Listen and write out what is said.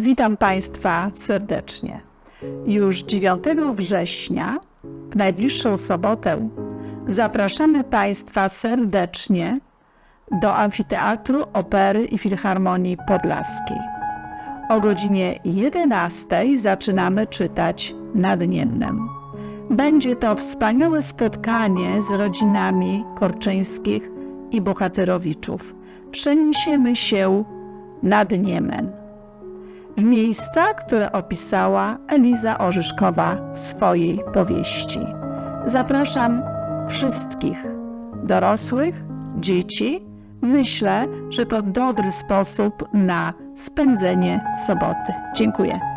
Witam Państwa serdecznie. Już 9 września, w najbliższą sobotę, zapraszamy Państwa serdecznie do Amfiteatru Opery i Filharmonii Podlaskiej. O godzinie 11 zaczynamy czytać nad Niemnem. Będzie to wspaniałe spotkanie z rodzinami Korczyńskich i Bohaterowiczów. Przeniesiemy się nad Niemen miejsca, które opisała Eliza Orzyszkowa w swojej powieści. Zapraszam wszystkich dorosłych, dzieci. Myślę, że to dobry sposób na spędzenie soboty. Dziękuję.